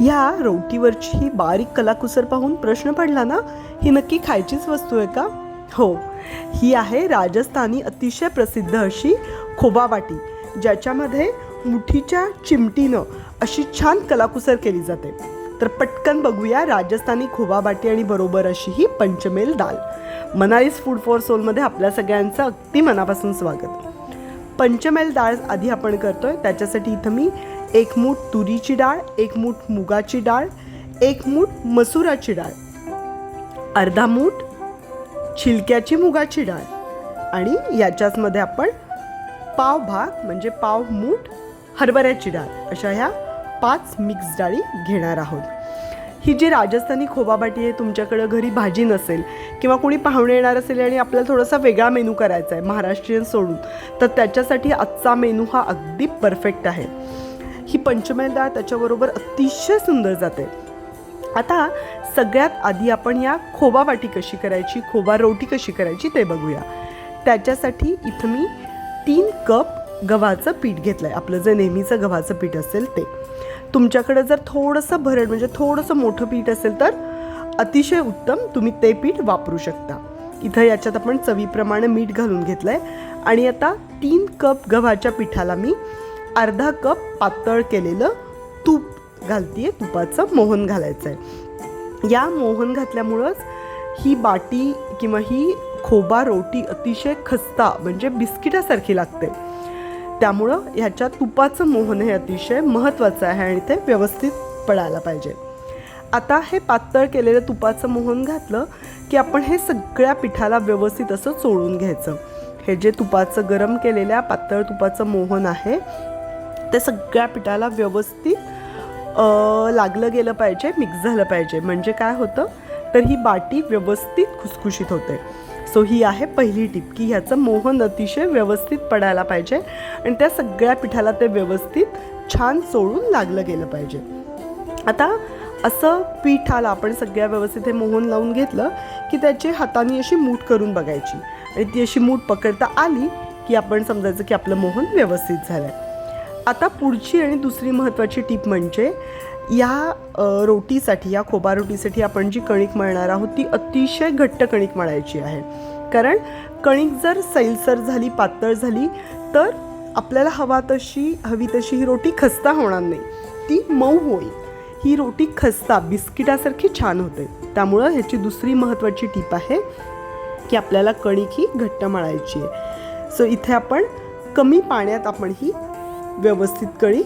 ह्या रोटीवरची ही बारीक कलाकुसर पाहून प्रश्न पडला ना ही नक्की खायचीच वस्तू आहे का? हो ही आहे राजस्थानी अतिशय प्रसिद्ध अशी खोबावाटी ज्याच्यामध्ये मुठीच्या चिमटीनं अशी छान कलाकुसर केली जाते. तर पटकन बघूया राजस्थानी खोबाबाटी आणि बरोबर अशी ही पंचमेल दाल. मनालीस फूड फॉर सोलमध्ये आपल्या सगळ्यांचं अगदी मनापासून स्वागत. पंचमेल डाळ आधी आपण करतोय त्याच्यासाठी इथं मी एक मूठ तुरीची डाळ एक मूठ मुगाची डाळ एक मूठ मसुराची डाळ अर्धा मूठ छिलक्याची मुगाची डाळ आणि याच्याचमध्ये आपण पाव भाग म्हणजे पाव मूठ हरभऱ्याची डाळ अशा ह्या पाच मिक्स डाळी घेणार आहोत. ही जी राजस्थानी खोबाबाटी आहे तुमच्याकडं घरी भाजी नसेल किंवा कोणी पाहुणे येणार असेल आणि आपल्याला थोडासा वेगळा मेनू करायचा आहे महाराष्ट्रीयन सोडून तर त्याच्यासाठी आजचा मेनू हा अगदी परफेक्ट आहे. ही पंचमेल डाळ त्याच्याबरोबर अतिशय सुंदर जाते. आता सगळ्यात आधी आपण या खोबा वाटी कशी करायची खोबा रोटी कशी करायची ते बघूया. त्याच्यासाठी इथं मी तीन कप गव्हाचं पीठ घेतलं आहे आपलं जे नेहमीचं गव्हाचं पीठ असेल ते. तुमच्याकडं जर थोडंसं भरड म्हणजे थोडंसं मोठं पीठ असेल तर अतिशय उत्तम तुम्ही ते पीठ वापरू शकता. इथं याच्यात आपण चवीप्रमाणे मीठ घालून घेतलं आहे आणि आता तीन कप गव्हाच्या पिठाला मी अर्धा कप पातळ केलेलं तूप घालतीये तुपाचं मोहन घालायचं आहे या मोहन घातल्यामुळंच ही बाटी किंवा ही खोबा रोटी अतिशय खस्ता म्हणजे बिस्किटासारखी लागते. त्यामुळं ह्याच्या तुपाचं मोहन हे अतिशय महत्त्वाचं आहे आणि ते व्यवस्थित पडायला पाहिजे. आता हे पातळ केलेलं तुपाचं मोहन घातलं की आपण हे सगळ्या पिठाला व्यवस्थित असं चोळून घ्यायचं. हे जे तुपाचं गरम केलेल्या पातळ तुपाचं मोहन आहे ते सगळ्या पिठाला व्यवस्थित लागलं गेलं पाहिजे मिक्स झालं पाहिजे. म्हणजे काय होतं? तर ही बाटी व्यवस्थित खुसखुशीत होते. सो ही आहे पहिली टीप की ह्याचं मोहन अतिशय व्यवस्थित पडायला पाहिजे आणि त्या सगळ्या पिठाला ते व्यवस्थित छान चोळून लागलं गेलं पाहिजे. आता असं पिठाला आपण सगळ्या व्यवस्थित हे मोहन लावून घेतलं की त्याची हाताने अशी मूठ करून बघायची. आणि ती अशी मूठ पकडता आली की आपण समजायचं की आपलं मोहन व्यवस्थित झालं आहे आता पुढची आणि दुसरी महत्त्वाची टीप म्हणजे या रोटीसाठी या खोबा रोटीसाठी आपण जी कणिक मळणार आहोत ती अतिशय घट्ट कणिक मळायची आहे. कारण कणिक जर सैलसर झाली पातळ झाली तर आपल्याला हवा तशी हवी तशी ही रोटी खस्ता होणार नाही. ती मऊ होईल. ही रोटी खस्ता बिस्किटासारखी छान होते. त्यामुळं ह्याची दुसरी महत्त्वाची टीप आहे की आपल्याला कणिक ही घट्ट मळायची आहे. सो इथे आपण कमी पाण्यात आपण ही व्यवस्थित कळी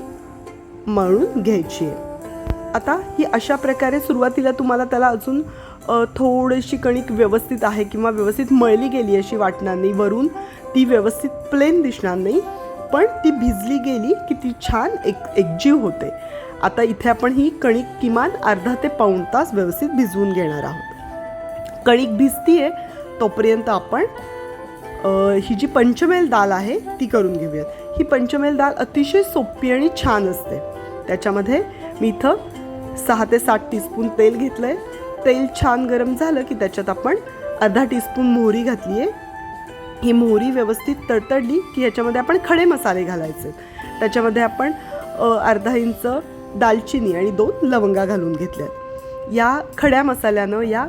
मळून घ्यायची आहे. आता ही अशा प्रकारे सुरुवातीला तुम्हाला त्याला अजून थोडीशी कणिक व्यवस्थित आहे किंवा व्यवस्थित मळली गेली अशी वाटणार नाही. वरून ती व्यवस्थित प्लेन दिसणार नाही पण ती भिजली गेली की ती छान एक एकजीव होते. आता इथे आपण ही कणिक किमान अर्धा ते पाऊण तास व्यवस्थित भिजवून घेणार आहोत. कणिक भिजतीये तोपर्यंत आपण ही जी पंचमेल दाल आहे ती करून घेऊयात. ही पंचमेल दाल अतिशय सोपी आणि छान असते. त्याच्यामध्ये मी इथं सहा ते सात टीस्पून तेल घेतलं आहे तेल छान गरम झालं की त्याच्यात आपण अर्धा टीस्पून मोहरी घातली आहे ही मोहरी व्यवस्थित तडतडली की ह्याच्यामध्ये आपण खडे मसाले घालायचे. त्याच्यामध्ये आपण अर्धा इंच दालचिनी आणि दोन लवंगा घालून घेतल्यात. या खड्या मसाल्यानं या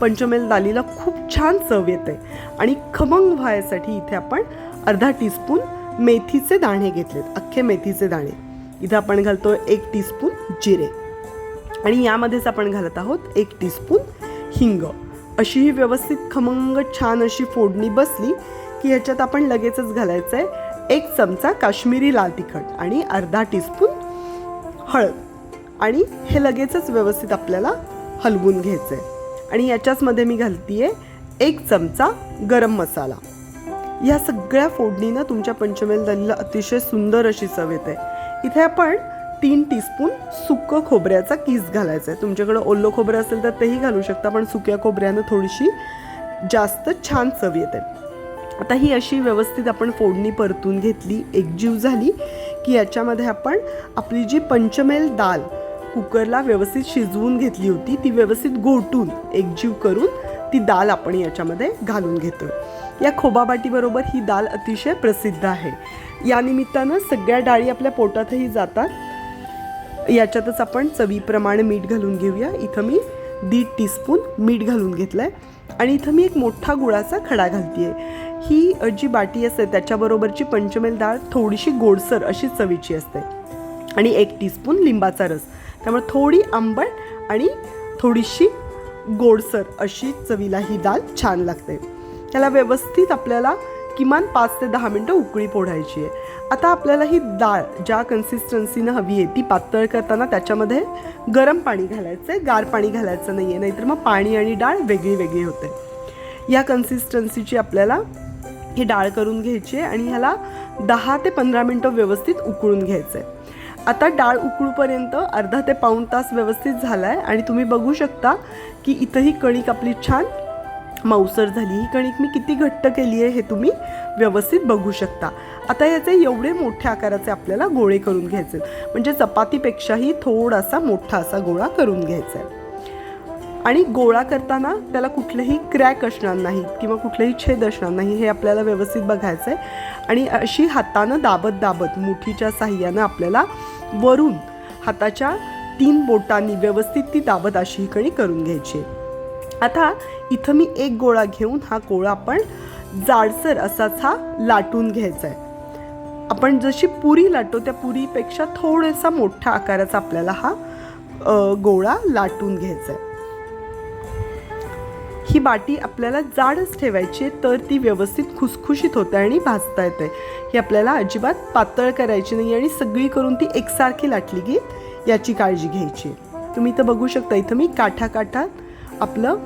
पंचमेल दालीला खूप छान चव येते. आणि खमंग व्हायसाठी इथे आपण अर्धा टीस्पून मेथीचे दाणे घेतलेत अख्खे मेथीचे दाणे. इथं आपण घालतो एक टीस्पून जिरे. आणि यामध्येच आपण घालत आहोत एक टीस्पून हिंग. अशी ही व्यवस्थित खमंग छान अशी फोडणी बसली की ह्याच्यात आपण लगेचच घालायचं आहे एक चमचा काश्मीरी लाल तिखट आणि अर्धा टीस्पून हळद. आणि हे लगेचच व्यवस्थित आपल्याला हलवून घ्यायचं आहे आणि याच्याचमध्ये मी घालतीये एक चमचा गरम मसाला. या सगळ्या फोडणीनं तुमच्या पंचमेल दालीला अतिशय सुंदर अशी चव येते. इथे आपण तीन टीस्पून सुकं खोबऱ्याचा किस घालायचा आहे तुमच्याकडं ओलं खोबरं असेल तर तेही घालू शकता पण सुक्या खोबऱ्यानं थोडीशी जास्त छान चव येते. आता ही अशी व्यवस्थित आपण फोडणी परतून घेतली एकजीव झाली की याच्यामध्ये आपण आपली जी पंचमेल दाल कुकरला व्यवस्थित शिजवून घेतली होती ती व्यवस्थित घोटून एकजीव करून ती दाल आपण याच्यामध्ये घालून घेतो या खोबाबाटीबरोबर ही दाल अतिशय प्रसिद्ध आहे. या निमित्तानं सगळ्या डाळी आपल्या पोटातही जातात. याच्यातच आपण चवीप्रमाणे मीठ घालून घेऊया. इथं मी दीड टीस्पून मीठ घालून घेतलं आहे आणि इथं मी एक मोठा गुळाचा खडा घालते आहे ही जी बाटी असते त्याच्याबरोबरची पंचमेल डाळ थोडीशी गोडसर अशी चवीची असते. आणि एक टीस्पून लिंबाचा रस. त्यामुळे थोडी आंबट आणि थोडीशी गोडसर अशी चवीला ही डाळ छान लागते. त्याला व्यवस्थित आपल्याला किमान पाच ते दहा मिनटं उकळी पोढायची आहे. आता आपल्याला ही डाळ ज्या कन्सिस्टन्सीनं हवी आहे ती पातळ करताना त्याच्यामध्ये गरम पाणी घालायचं आहे गार पाणी घालायचं नाही आहे नाहीतर मग पाणी आणि डाळ वेगळी वेगळी होते. या कन्सिस्टन्सीची आपल्याला ही डाळ करून घ्यायची आहे आणि ह्याला दहा ते पंधरा मिनटं व्यवस्थित उकळून घ्यायचं आहे आता डाळ उकळूपर्यंत अर्धा ते पाऊण तास व्यवस्थित झाला आहे आणि तुम्ही बघू शकता की इथंही कणिक आपली छान मऊसर झाली ही कणिक मी किती घट्ट केली आहे हे तुम्ही व्यवस्थित बघू शकता. आता याचे एवढे मोठ्या आकाराचे आपल्याला गोळे करून घ्यायचे म्हणजे चपातीपेक्षाही थोडासा मोठा असा गोळा करून घ्यायचा आहे. आणि गोळा करताना त्याला कुठलेही क्रॅक असणार नाहीत किंवा कुठलेही छेद असणार नाही हे आपल्याला व्यवस्थित बघायचं आहे आणि अशी हातानं दाबत दाबत मुठीच्या साह्यानं आपल्याला वरून हाताच्या तीन बोटांनी व्यवस्थित ती दाबत अशी ही कणी करून घ्यायची आहे. आता इथं मी एक गोळा घेऊन हा गोळा आपण जाडसर असाच हा लाटून घ्यायचा आहे आपण जशी पुरी लाटतो त्या पुरीपेक्षा थोडासा मोठा आकाराचा आपल्याला हा गोळा लाटून घ्यायचा आहे ही बाटी आपल्याला जाडच ठेवायची आहे तर ती व्यवस्थित खुसखुशीत होते आणि भाजता येते. ही आपल्याला अजिबात पातळ करायची नाही आणि सगळी करून ती एकसारखी लाटली की याची काळजी घ्यायची तुम्ही इथं बघू शकता इथं मी काठा काठात आपलं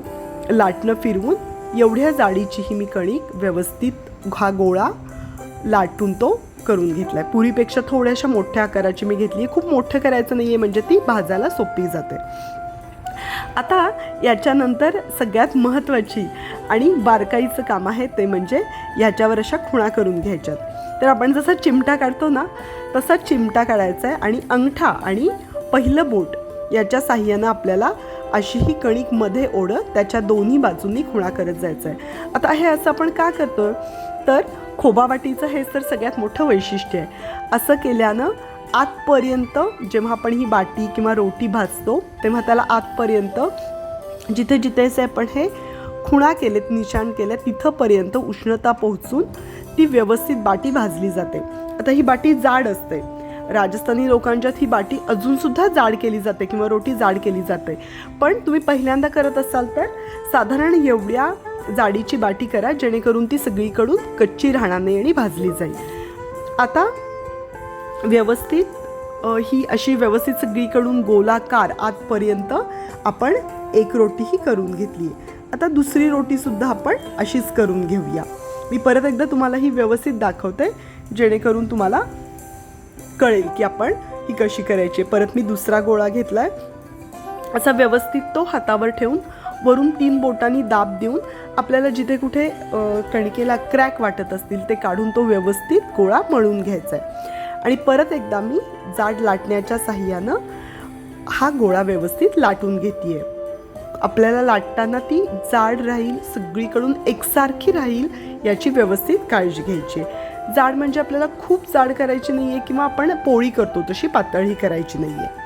लाटणं फिरवून एवढ्या जाडीची ही मी कणिक व्यवस्थित हा गोळा लाटून तो करून घेतला आहे पुरीपेक्षा थोड्याशा मोठ्या आकाराची मी घेतली खूप मोठं करायचं नाही आहे म्हणजे ती भाजायला सोपी जाते. आता याच्यानंतर सगळ्यात महत्त्वाची आणि बारकाईचं काम आहे ते म्हणजे याच्यावर अशा खुणा करून घ्यायच्यात. तर आपण जसा चिमटा काढतो ना तसा चिमटा काढायचा आहे आणि अंगठा आणि पहिलं बोट याच्या साह्यानं आपल्याला अशी ही कणिकमध्ये ओढत त्याच्या दोन्ही बाजूंनी खुणा करत जायचं आहे आता हे असं आपण का करतो तर खोबावाटीचं हे तर सगळ्यात मोठं वैशिष्ट्य आहे. असं केल्यानं आतपर्यंत जेव्हा आपण ही बाटी किंवा रोटी भाजतो तेव्हा त्याला आतपर्यंत जिथे जिथे आपण हे खुणा केलेत निशाण केले तिथंपर्यंत उष्णता पोहोचून ती व्यवस्थित बाटी भाजली जाते. आता ही बाटी जाड असते. राजस्थानी लोकांच्यात ही बाटी अजूनसुद्धा जाड केली जाते किंवा रोटी जाड केली जाते. पण तुम्ही पहिल्यांदा करत असाल तर साधारण एवढ्या जाडीची बाटी करा जेणेकरून ती सगळीकडून कच्ची राहणार नाही आणि भाजली जाईल. आता व्यवस्थित ही अशी व्यवस्थित सगळीकडून गोलाकार आतपर्यंत आपण एक रोटी ही करून घेतली आता दुसरी रोटीसुद्धा आपण अशीच करून घेऊया. मी परत एकदा तुम्हाला ही व्यवस्थित दाखवते जेणेकरून तुम्हाला कळेल की आपण ही कशी करायची आहे. परत मी दुसरा गोळा घेतला आहे असा व्यवस्थित तो हातावर ठेवून वरून तीन बोटांनी दाब देऊन आपल्याला जिथे कुठे कणकेला क्रॅक वाटत असतील ते काढून तो व्यवस्थित गोळा मळून घ्यायचा आहे. आणि परत एकदा मी जाड लाटण्याच्या साह्यानं हा गोळा व्यवस्थित लाटून घेते आपल्याला लाटताना ती जाड राहील सगळीकडून एकसारखी राहील याची व्यवस्थित काळजी घ्यायची आहे. जाड म्हणजे आपल्याला खूप जाड करायची नाही आहे किंवा आपण पोळी करतो तशी पातळही करायची नाही आहे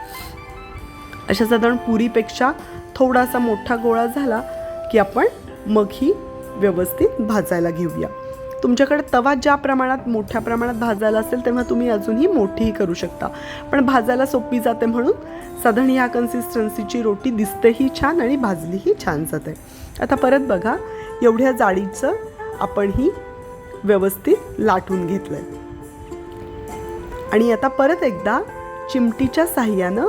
अशा साधारण पुरीपेक्षा थोडासा मोठा गोळा झाला की आपण मग ही व्यवस्थित भाजायला घेऊया. तुमच्याकडे तवा ज्या प्रमाणात मोठ्या प्रमाणात भाजायला असेल तेव्हा तुम्ही अजूनही मोठीही करू शकता. पण भाजायला सोपी जाते म्हणून साधारण ह्या कन्सिस्टन्सीची रोटी दिसतेही छान आणि भाजलीही छान जाते. आता परत बघा एवढ्या जाडीचं आपण ही व्यवस्थित लाटून घेतलं आहे आणि आता परत एकदा चिमटीच्या साह्यानं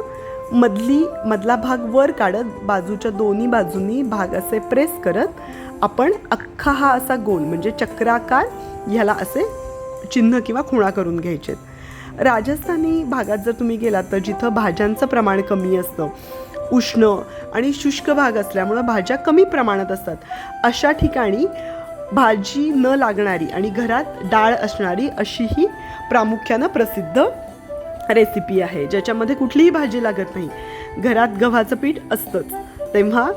मधली मधला भाग वर काढत बाजूच्या दोन्ही बाजूंनी भाग असे प्रेस करत आपण अख्खा हा असा गोल म्हणजे चक्राकार ह्याला असे चिन्ह किंवा खुणा करून घ्यायचे. राजस्थानी भागात जर तुम्ही गेलात तर जिथं भाज्यांचं प्रमाण कमी असतं उष्ण आणि शुष्क भाग असल्यामुळं भाज्या कमी प्रमाणात असतात. अशा ठिकाणी भाजी न लागणारी आणि घरात डाळ असणारी अशी ही प्रामुख्यानं प्रसिद्ध रेसिपी आहे. ज्याच्यामध्ये कुठलीही भाजी लागत नाही. घरात गव्हाचं पीठ असतंच. तेव्हा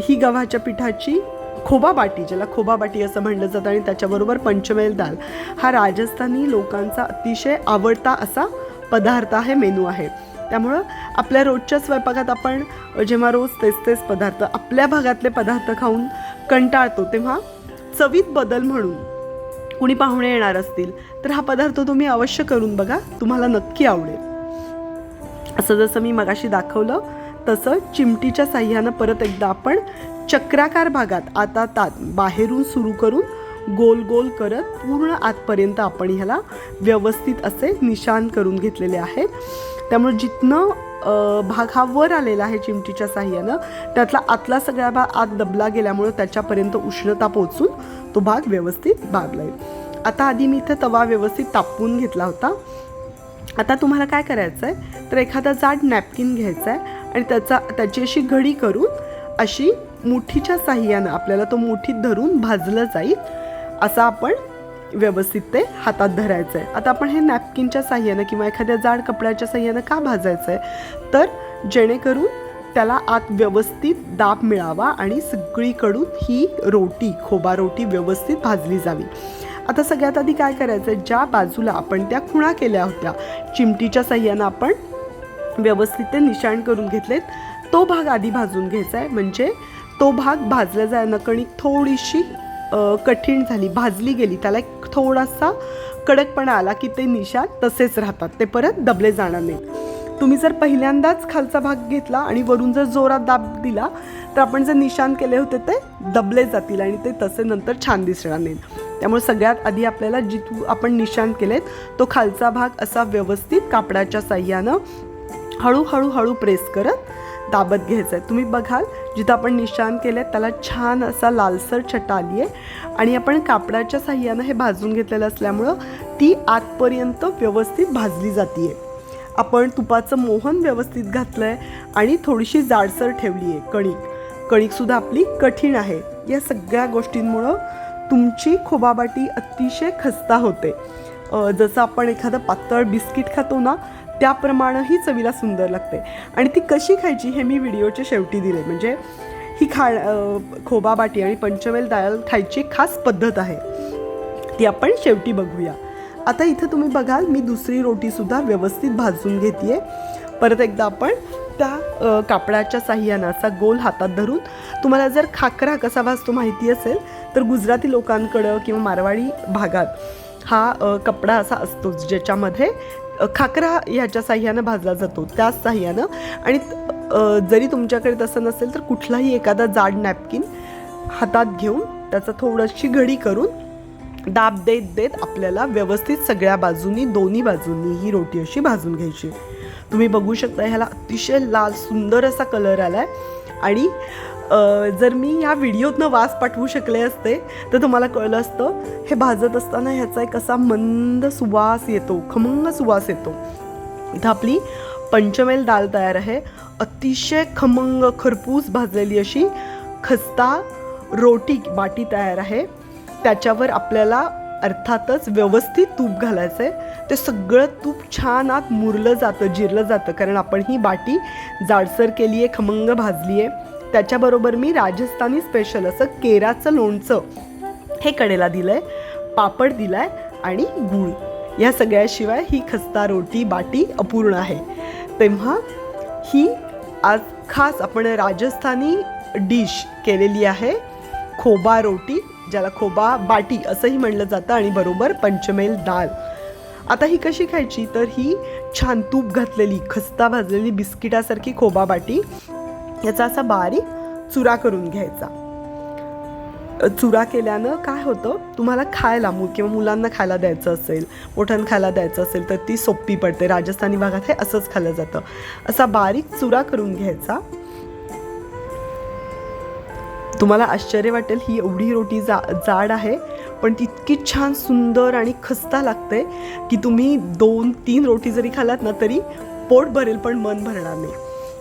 ही गव्हाच्या पिठाची खोबा बाटी ज्याला खोबा बाटी असं म्हणलं जातं आणि त्याच्याबरोबर पंचमेल दाल हा राजस्थानी लोकांचा अतिशय आवडता असा पदार्थ आहे मेनू आहे. त्यामुळं आपल्या रोजच्या स्वयंपाकात आपण जेव्हा रोज तेच तेच पदार्थ आपल्या भागातले पदार्थ खाऊन कंटाळतो तेव्हा चवीत बदल म्हणून. कुणी पाहुणे येणार असतील तर हा पदार्थ तुम्ही अवश्य करून बघा तुम्हाला नक्की आवडेल. असं जसं मी मगाशी दाखवलं तसं चिमटीच्या साह्यानं परत एकदा आपण चक्राकार भागात आता तात बाहेरून सुरू करून गोल गोल करत पूर्ण आतपर्यंत आपण ह्याला व्यवस्थित असे निशान करून घेतलेले आहे त्यामुळे जिथनं भाग हा वर आलेला आहे चिमटीच्या साह्यानं. त्यातला आतला सगळा भाग आत दबला गेल्यामुळं त्याच्यापर्यंत उष्णता पोचून तो भाग व्यवस्थित भागला येईल आता आधी मी इथं तवा व्यवस्थित तापवून घेतला होता. आता तुम्हाला काय करायचं आहे तर एखादा जाड नॅपकिन घ्यायचा आहे आणि त्याचा त्याची अशी घडी करून अशी मुठीच्या साह्यानं आपल्याला तो मुठीत धरून भाजलं जाईल. असं आपण व्यवस्थित ते हातात धरायचं आहे आता आपण हे नॅपकिनच्या साह्यानं किंवा एखाद्या जाड कपड्याच्या साह्यानं का भाजायचं आहे तर जेणेकरून त्याला आत व्यवस्थित दाब मिळावा आणि सगळीकडून ही रोटी खोबा रोटी व्यवस्थित भाजली जावी. आता सगळ्यात आधी काय करायचं आहे ज्या बाजूला आपण त्या खुणा केल्या होत्या चिमटीच्या साह्यानं आपण व्यवस्थित ते निशाण करून घेतलेत. तो भाग आधी भाजून घ्यायचा आहे म्हणजे तो भाग भाजला जाय कणिक थोडीशी कठीण झाली भाजली गेली. त्याला एक थोडासा कडकपणा आला की ते निशाण तसेच राहतात. ते परत दबले जाणार नाहीत. तुम्ही जर पहिल्यांदाच खालचा भाग घेतला आणि वरून जर जोरात दाब दिला तर आपण जे निशान केले होते ते दबले जातील आणि ते तसे नंतर छान दिसणार नाहीत. त्यामुळे सगळ्यात आधी आपल्याला जिथू आपण निशाण केलेत तो खालचा भाग असा व्यवस्थित कापडाच्या साह्यानं हळूहळू हळू प्रेस करत दाबत घ्यायचं आहे. तुम्ही बघाल जिथं आपण निशाण केलं आहे त्याला छान असा लालसर छटा आली आहे आणि आपण कापडाच्या साह्यानं हे भाजून घेतलेलं असल्यामुळं ती आतपर्यंत व्यवस्थित भाजली जाते आपण तुपाचं मोहन व्यवस्थित घातलं आहे आणि थोडीशी जाडसर ठेवली आहे कणिक कणिकसुद्धा आपली कठीण आहे. या सगळ्या गोष्टींमुळं तुमची खोबाबाटी अतिशय खस्ता होते. जसं आपण एखादं पातळ बिस्किट खातो ना त्याप्रमाणे ही चवीला सुंदर लागते. आणि ती कशी खायची हे मी व्हिडिओच्या शेवटी दिले. म्हणजे ही खा खोबा बाटी आणि पंचवेल दाळ खायची खास पद्धत आहे. ती आपण शेवटी बघूया. आता इथं तुम्ही बघाल मी दुसरी रोटीसुद्धा व्यवस्थित भाजून घेते परत एकदा आपण त्या कापडाच्या साह्यानं असा गोल हातात धरून तुम्हाला जर खाकरा कसा भाजतो माहिती असेल तर गुजराती लोकांकडं किंवा मारवाडी भागात हा कपडा असा असतोच ज्याच्यामध्ये खाकरा ह्याच्या साह्यानं भाजला जातो त्याच साह्यानं. आणि जरी तुमच्याकडे तसं नसेल तर कुठलाही एखादा जाड नॅपकिन हातात घेऊन त्याचा थोडीशी घडी करून दाब देत देत आपल्याला व्यवस्थित सगळ्या बाजूनी दोन्ही बाजूंनी ही रोटी अशी भाजून घ्यायची. तुम्ही बघू शकता ह्याला अतिशय लाल सुंदर असा कलर आला आहे आणि जर मी या व्हिडिओतनं वास पाठवू शकले असते तर तुम्हाला कळलं असतं हे भाजत असताना ह्याचा एक असा मंद सुवास येतो खमंग सुवास येतो. इथं आपली पंचमेल दाल तयार आहे. अतिशय खमंग खरपूस भाजलेली अशी खस्ता रोटी बाटी तयार आहे. त्याच्यावर आपल्याला अर्थातच व्यवस्थित तूप घालायचं आहे ते सगळं तूप छान आत मुरलं जातं जिरलं जातं. कारण आपण ही बाटी जाडसर केली आहे खमंग भाजली आहे त्याच्याबरोबर मी राजस्थानी स्पेशल असं केराचं लोणचं हे कडेला दिलं आहे पापड दिला आहे आणि गूळ. या सगळ्याशिवाय ही खस्ता रोटी बाटी अपूर्ण आहे. तेव्हा ही आज खास आपण राजस्थानी डिश केलेली आहे खोबा रोटी. ज्याला खोबा बाटी असंही म्हणलं जातं आणि बरोबर पंचमेल डाळ आता ही कशी खायची? तर ही छान तूप घातलेली खस्ता भाजलेली बिस्किटासारखी खोबा बाटी. याचा असा बारीक चुरा करून घ्यायचा. चुरा केल्यानं काय होतं? तुम्हाला खायला मु किंवा मुलांना खायला द्यायचं असेल मोठ्यांना खायला द्यायचं असेल तर ती सोपी पडते. राजस्थानी भागात हे असंच खाल्लं जातं. असा बारीक चुरा करून घ्यायचा. तुम्हाला आश्चर्य वाटेल ही एवढी रोटी जा जाड आहे पण ती इतकी छान सुंदर आणि खस्ता लागते की तुम्ही दोन तीन रोटी जरी खालात ना तरी पोट भरेल पण मन भरणार नाही.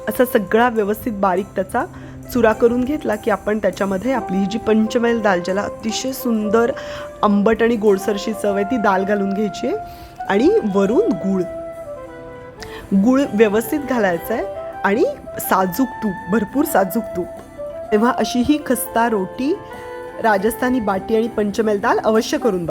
असा सगळा व्यवस्थित बारीक त्याचा चुरा करून घेतला की आपण त्याच्यामध्ये आपली ही जी पंचमेल दाल ज्याला अतिशय सुंदर आंबट आणि गोडसरशी चव आहे ती दाल घालून घ्यायची आहे आणि वरून गूळ. गूळ व्यवस्थित घालायचं आहे आणि साजूक तूप भरपूर साजूक तूप. तेव्हा अशी ही खस्ता रोटी राजस्थानी बाटी आणि पंचमेल दाल अवश्य करून